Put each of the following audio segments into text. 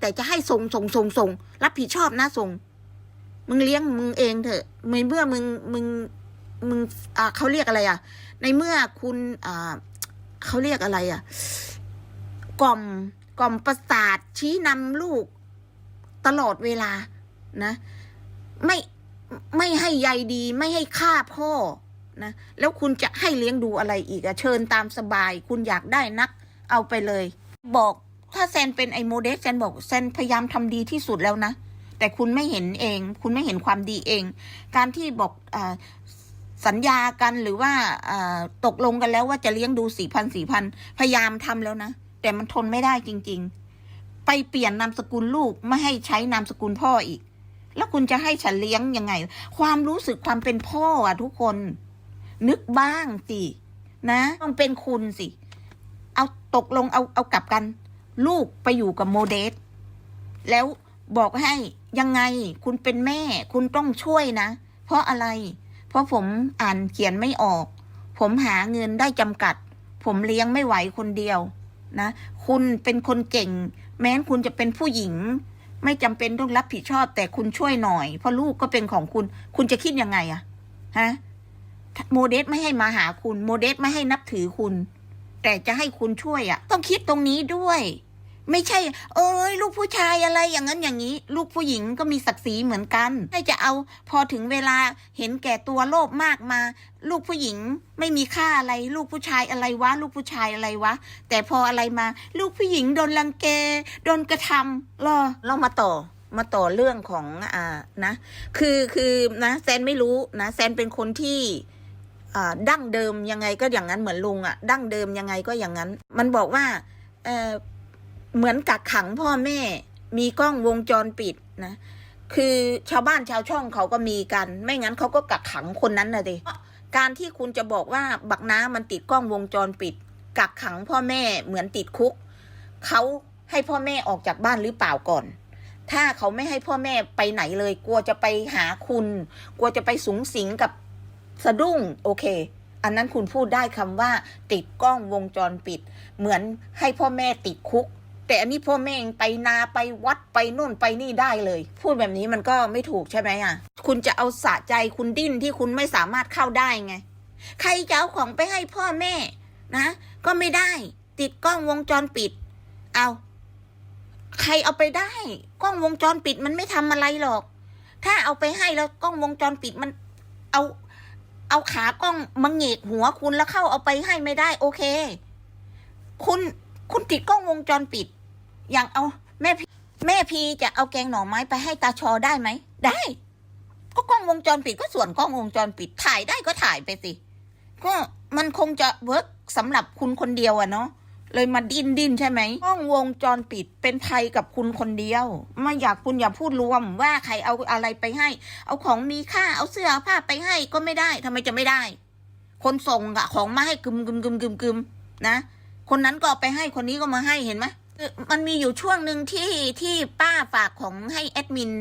แต่จะให้ส่งส่งส่งส่งรับผิดชอบนะส่ง มึงเลี้ยงมึงเองเถอะในเมื่อมึงมึงมึงอ่าเขาเรียกอะไรอะ ในเมื่อคุณอ่าเขาเรียกอะไรอะ กล่อมกล่อมประสาทชี้นำลูกตลอดเวลานะ ไม่ไม่ให้ใยดีไม่ให้ฆ่าพ่อนะแล้วคุณจะให้เลี้ยงดูอะไรอีกอะเชิญตามสบาย คุณอยากได้นัก เอาไปเลย บอก ถ้าแซนเป็นไอโมเดสแซนบอกแซนพยายามทำดีที่สุดแล้วนะ แต่คุณไม่เห็นเอง คุณไม่เห็นความดีเอง การที่บอกอสัญญากันหรือว่าตกลงกันแล้วว่าจะเลี้ยงดูสี่พันสี่พันพยายามทำแล้วนะ แต่มันทนไม่ได้จริง ๆ ไปเปลี่ยนนามสกุลลูกไม่ให้ใช้นามสกุลพ่ออีก แล้วคุณจะให้ฉันเลี้ยงยังไง ความรู้สึกความเป็นพ่ออะทุกคน นึกบ้างสินะต้องเป็นคุณสิ เอาตกลงเอาเอากลับกัน ลูกไปอยู่กับโมเดส แล้วบอกให้ยังไงคุณเป็นแม่ คุณต้องช่วยนะ เพราะอะไร เพราะผมอ่านเขียนไม่ออก ผมหาเงินได้จำกัด ผมเลี้ยงไม่ไหวคนเดียวนะ คุณเป็นคนเก่ง แม้นคุณจะเป็นผู้หญิง ไม่จำเป็นต้องรับผิดชอบ แต่คุณช่วยหน่อย เพราะลูกก็เป็นของคุณ คุณจะคิดยังไงอะฮะโมเดสไม่ให้มาหาคุณ โมเดสไม่ให้นับถือคุณ แต่จะให้คุณช่วยอะ่ะต้องคิดตรงนี้ด้วย ไม่ใช่ เอ้ยลูกผู้ชายอะไรอย่างนั้นอย่างนี้ ลูกผู้หญิงก็มีศักดิ์ศรีเหมือนกันให้จะเอาพอถึงเวลาเห็นแก่ตัวโลภมากมา ลูกผู้หญิงไม่มีค่าอะไร ลูกผู้ชายอะไรวะ ลูกผู้ชายอะไรวะ แต่พออะไรมา ลูกผู้หญิงโดนรังแกโดนกระทำรอเรามาต่อมาต่อเรื่องของอ่านะ คือคือนะแซนไม่รู้นะแซนเป็นคนที่อ่าดั้งเดิมยังไงก็อย่างนั้นเหมือนลุงอะดั้งเดิมยังไงก็อย่างนั้น มันบอกว่าเออ เหมือนกักขังพ่อแม่ มีกล้องวงจรปิดนะคือชาวบ้านชาวช่องเขาก็มีกัน ไม่งั้นเขาก็กักขังคนนั้นนะดิการที่คุณจะบอกว่าบักน้ามันติดกล้องวงจรปิด กักขังพ่อแม่เหมือนติดคุกเขาให้พ่อแม่ออกจากบ้านหรือเปล่าก่อน ถ้าเขาไม่ให้พ่อแม่ไปไหนเลย กลัวจะไปหาคุณ กลัวจะไปสูงสิงกับสะดุ้งโอเค อันนั้นคุณพูดได้คำว่า ติดกล้องวงจรปิด เหมือนให้พ่อแม่ติดคุก แต่อันนี้พ่อแม่งไปนาไปวัดไปนู่นไปนี่ได้เลย พูดแบบนี้มันก็ไม่ถูกใช่ไหมอะ คุณจะเอาสะใจคุณดิ้นที่คุณไม่สามารถเข้าได้ไง ใครจะเอาของไปให้พ่อแม่นะ ก็ไม่ได้ ติดกล้องวงจรปิด เอา ใครเอาไปได้ กล้องวงจรปิดมันไม่ทำอะไรหรอก ถ้าเอาไปให้แล้วกล้องวงจรปิดมัน เอา เอาขากล้องมาเงกหัวคุณแล้วเข้าเอาไปให้ไม่ได้ โอเค คุณคุณติดกล้องวงจรปิด อย่างเอาแม่พีแม่พีจะเอาแกงหน่อไม้ไปให้ตาชอได้ไหม ได้ ก็กล้องวงจรปิดก็ส่วนกล้องวงจรปิดถ่ายได้ก็ถ่ายไปสิ ก็มันคงจะเวิร์กสำหรับคุณคนเดียวอะเนาะเลยมาดิ้นดิ้นใช่ไหมกล้องวงจรปิดเป็นภัยกับคุณคนเดียว ไม่อยากคุณอย่าพูดรวมว่าใครเอาอะไรไปให้ เอาของมีค่าเอาเสื้อผ้าไปให้ก็ไม่ได้ทำไมจะไม่ได้ คนส่งอะของมาให้กึมกึมกึมกึมกึมนะ คนนั้นก็ไปให้คนนี้ก็มาให้เห็นไหม มันมีอยู่ช่วงหนึ่งที่ที่ป้าฝากของให้แอดมิน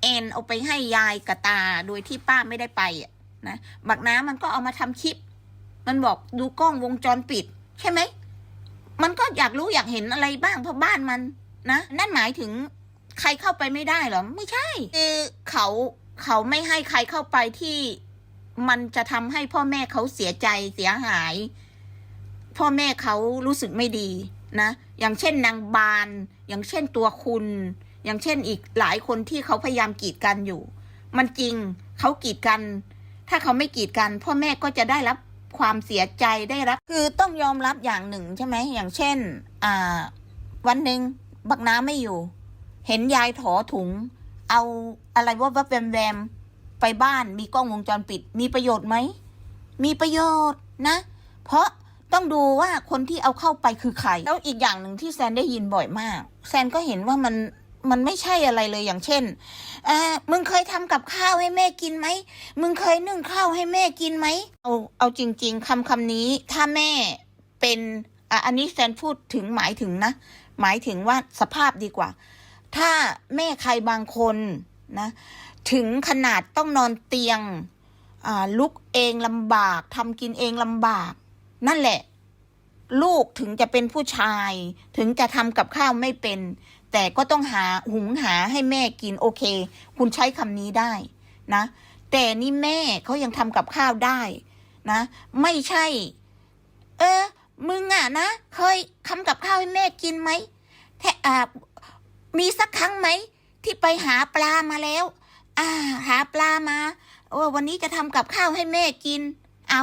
แอนเอาไปให้ยายกับตาโดยที่ป้าไม่ได้ไปอะนะบักน้ำมันก็เอามาทำคลิป มันบอกดูกล้องวงจรปิด ใช่ไหม มันก็อยากรู้อยากเห็นอะไรบ้างเพราะบ้านมันนะนั่นหมายถึงใครเข้าไปไม่ได้เหรอ ไม่ใช่คือเขาเขาไม่ให้ใครเข้าไปที่มันจะทำให้พ่อแม่เขาเสียใจเสียหาย พ่อแม่เขารู้สึกไม่ดี นะอย่างเช่นนางบาน อย่างเช่นตัวคุณ อย่างเช่นอีกหลายคนที่เขาพยายามกีดกันอยู่ มันจริงเขากีดกัน ถ้าเขาไม่กีดกัน พ่อแม่ก็จะได้รับความเสียใจได้รับ คือต้องยอมรับอย่างหนึ่งใช่ไหมอย่างเช่น อ่า วันหนึ่งบักน้ำไม่อยู่ เห็นยายถอถุง เอาอะไรว่าว่าแวมแวมไปบ้านมีกล้องวงจรปิด มีประโยชน์ไหมมีประโยชน์นะ เพราะ ต้องดูว่าคนที่เอาเข้าไปคือใคร แล้วอีกอย่างหนึ่งที่แซนได้ยินบ่อยมาก แซนก็เห็นว่ามันมันไม่ใช่อะไรเลยอย่างเช่นอ่ามึงเคยทำกับข้าวให้แม่กินไหม มึงเคยนึ่งข้าวให้แม่กินไหม เอาเอาจริง ๆคำคำนี้ถ้าแม่เป็นอะอันนี้แซนพูดถึงหมายถึงนะ หมายถึงว่าสภาพดีกว่า ถ้าแม่ใครบางคนนะ ถึงขนาดต้องนอนเตียง อ่าลุกเองลำบากทำกินเองลำบาก นั่นแหละ ลูกถึงจะเป็นผู้ชาย ถึงจะทำกับข้าวไม่เป็น แต่ก็ต้องหาหุงหาให้แม่กินโอเค คุณใช้คำนี้ได้นะ แต่นี่แม่เขายังทำกับข้าวได้นะ ไม่ใช่ เออ มึงอะนะเคยทำกับข้าวให้แม่กินไหมแทอ่ามีสักครั้งไหมที่ไปหาปลามาแล้ว อ่า หาปลามาโอ้วันนี้จะทำกับข้าวให้แม่กิน เอา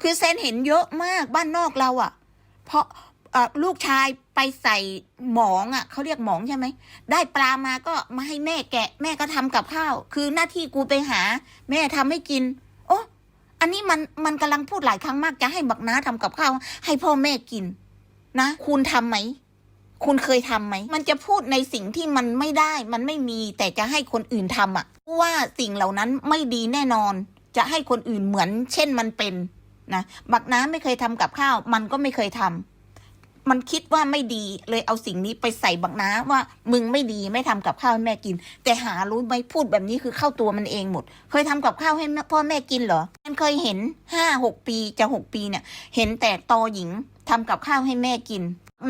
คือเซนเห็นเยอะมากบ้านนอกเราอะ่ะ เพราะลูกชายไปใส่หมองอะ่ะเขาเรียกหมองใช่ไหม ได้ปลามาก็มาให้แม่แกะ แม่ก็ทำกับข้าว คือหน้าที่กูไปหา แม่ทำให้กิน โอ้อันนี้มันมันกำลังพูดหลายครั้งมากจะให้บักน้าทำกับข้าว ให้พ่อแม่กิน นะ คุณทำไหมคุณเคยทำไหม มันจะพูดในสิ่งที่มันไม่ได้ มันไม่มี แต่จะให้คนอื่นทำอะเพราะว่าสิ่งเหล่านั้นไม่ดีแน่นอน จะให้คนอื่นเหมือน เช่นมันเป็น นะบักน้ำไม่เคยทำกับข้าว มันก็ไม่เคยทำมันคิดว่าไม่ดีเลยเอาสิ่งนี้ไปใส่บักน้าว่ามึงไม่ดีไม่ทำกับข้าวให้แม่กิน แต่หารู้ไหมพูดแบบนี้คือเข้าตัวมันเองหมด เคยทำกับข้าวให้พ่อแม่กินเหรอมันเคยเห็นห้าหกปีจะหกปีเนี่ย เห็นแต่ตอหญิงทำกับข้าวให้แม่กิน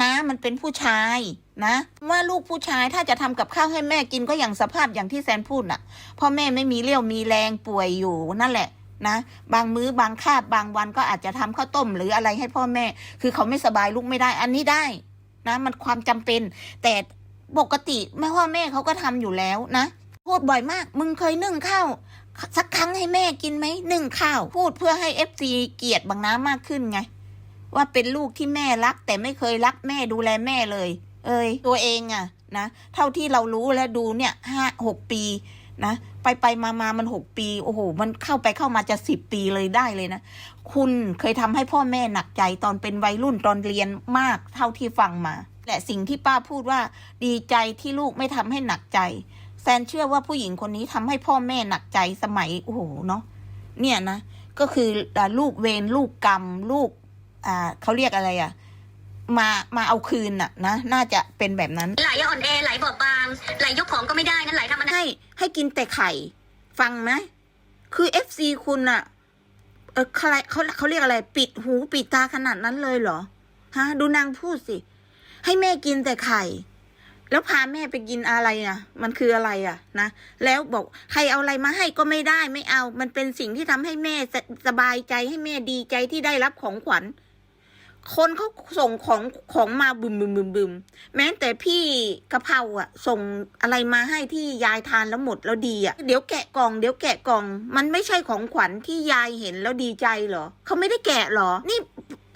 นะมันเป็นผู้ชายนะว่าลูกผู้ชายถ้าจะทำกับข้าวให้แม่กินก็อย่างสภาพอย่างที่แซนพูดน่ะพ่อแม่ไม่มีเรี่ยวมีแรงป่วยอยู่นั่นแหละ นะ บางมื้อบางคาบบางวันก็อาจจะทำข้าวต้ม หรืออะไรให้พ่อแม่ คือเขาไม่สบายลุกไม่ได้ อันนี้ได้นะ มันความจำเป็น แต่ปกติแม่พ่อแม่เขาก็ทำอยู่แล้วนะพูดบ่อยมาก มึงเคยนึ่งข้าวสักครั้งให้แม่กินไหมนึ่งข้าว พูดเพื่อให้เอฟซีเกลียดบางน้ำมากขึ้นไง ว่าเป็นลูกที่แม่รัก แต่ไม่เคยรักแม่ดูแลแม่เลย เอ้ยตัวเองอะนะ เท่าที่เรารู้และดูเนี่ยห้าหกปี นะไปไปมามามันหกปี โอ้โห มันเข้าไปเข้ามาจะสิบปีเลยได้เลยนะ คุณเคยทำให้พ่อแม่หนักใจตอนเป็นวัยรุ่นตอนเรียนมากเท่าที่ฟังมา และสิ่งที่ป้าพูดว่า ดีใจที่ลูกไม่ทำให้หนักใจ แซนเชื่อว่าผู้หญิงคนนี้ทำให้พ่อแม่หนักใจสมัย โอ้โหเนาะเนี่ยนะ ก็คือลูกเวรลูกกรรม ลูกอ่าเขาเรียกอะไรอะ มามาเอาคืนน่ะนะน่าจะเป็นแบบนั้นไหลอ่อนแอไหลบอบบางไหลยกของก็ไม่ได้นั่นไหลทำอะไรให้ให้กินแต่ไข่ ฟังไหมคือเอฟซีคุณอะเออใครเขาเขาเรียกอะไร ปิดหูปิดตาขนาดนั้นเลยเหรอฮะ ดูนางพูดสิ ให้แม่กินแต่ไข่ แล้วพาแม่ไปกินอะไรอะ มันคืออะไรอะ นะ แล้วบอกใครเอาอะไรมาให้ก็ไม่ได้ไม่เอา มันเป็นสิ่งที่ทำให้แม่สสบายใจให้แม่ดีใจที่ได้รับของขวัญ คนเขาส่งของของมาบึมบึมบึมบึมแม้แต่พี่กะเพราอะ ส่งอะไรมาให้ที่ยายทานแล้วหมดแล้วดีอะเดี๋ยวแกะกล่องเดี๋ยวแกะกล่อง มันไม่ใช่ของขวัญที่ยายเห็นแล้วดีใจเหรอเขาไม่ได้แกะเหรอ นี่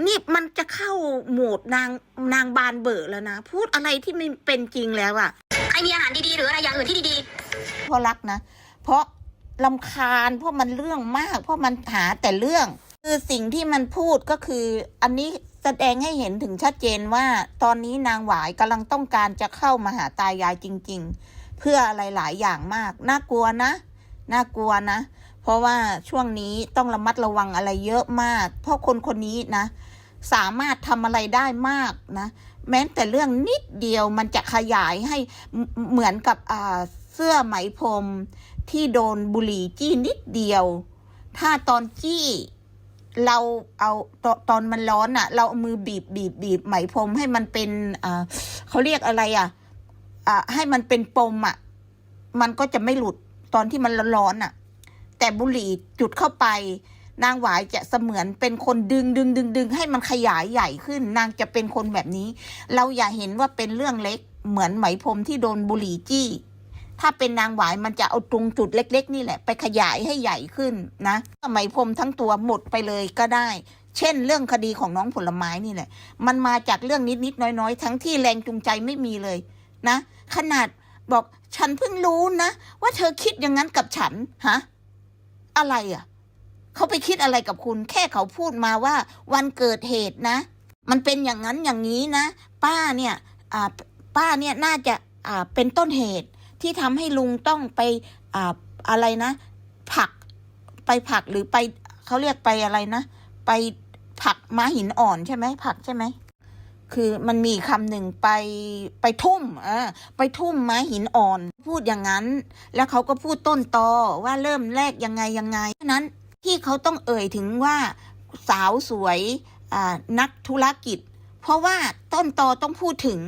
นี่มันจะเข้าโหมดนางนางบานเบอร์แล้วนะ พูดอะไรที่ไม่เป็นจริงแล้วอะใครมีอาหารดีๆ หรืออะไรอย่างอื่นที่ดีเพราะรักนะ เพราะลำคาญเพราะมันเรื่องมาก เพราะมันหาแต่เรื่อง คือสิ่งที่มันพูดก็คืออันนี้ แสดงให้เห็นถึงชัดเจนว่า ตอนนี้นางหวายกำลังต้องการจะเข้ามาหาตายายจริง ๆ เพื่ออะไรหลายอย่างมาก น่ากลัวนะ น่ากลัวนะ เพราะว่าช่วงนี้ต้องระมัดระวังอะไรเยอะมาก เพราะคนคนนี้นะ สามารถทำอะไรได้มากนะ แม้แต่เรื่องนิดเดียวมันจะขยายให้เหมือนกับเสื้อไหมพรมที่โดนบุหรี่จี้นิดเดียว ถ้าตอนจี้ เราเอาตตอนมันร้อนอะ่ะ เราเอามือบีบบีบบีบไหมพรมให้มันเป็นอ่าเขาเรียกอะไรอะ่ะอ่าให้มันเป็นปมอะ่ะ มันก็จะไม่หลุดตอนที่มันร้อนๆอะ แต่บุหรี่จุดเข้าไป นางหวายจะเสมือนเป็นคนดึงดึงดึงดึงให้มันขยายใหญ่ขึ้น นางจะเป็นคนแบบนี้ เราอย่าเห็นว่าเป็นเรื่องเล็กเหมือนไหมพรมที่โดนบุหรี่จี้ ถ้าเป็นนางหวายมันจะเอาตรงจุดเล็ก ๆ นี่แหละ ไปขยายให้ใหญ่ขึ้นนะไหมพรมทั้งตัวหมดไปเลยก็ได้ เช่น เรื่องคดีของน้องผลไม้นี่แหละ มันมาจากเรื่องนิดๆน้อยๆ ทั้งที่แรงจูงใจไม่มีเลยนะ ขนาดบอกฉันเพิ่งรู้นะ ว่าเธอคิดอย่างนั้นกับฉันฮะอะไรอะเขาไปคิดอะไรกับคุณ แค่เขาพูดมาว่า วันเกิดเหตุนะ มันเป็นอย่างนั้นอย่างนี้นะ ป้าเนี่ยป้าเนี่ยน่าจะเป็นต้นเหตุ ที่ทำให้ลุงต้องไปอ่าอะไรนะ ผักไปผักหรือไปเขาเรียกไปอะไรนะ ไปผักม้าหินอ่อนใช่ไหมผักใช่ไหมคือมันมีคำหนึ่งไปไปทุ่มเออไปทุ่มไม้หินอ่อน พูดอย่างนั้น แล้วเขาก็พูดต้นตอว่าเริ่มแรกยังไงยังไงฉะนั้นที่เขาต้องเอ่ยถึงว่าสาวสวยนักธุรกิจ เพราะว่าต้นตอต้องพูดถึง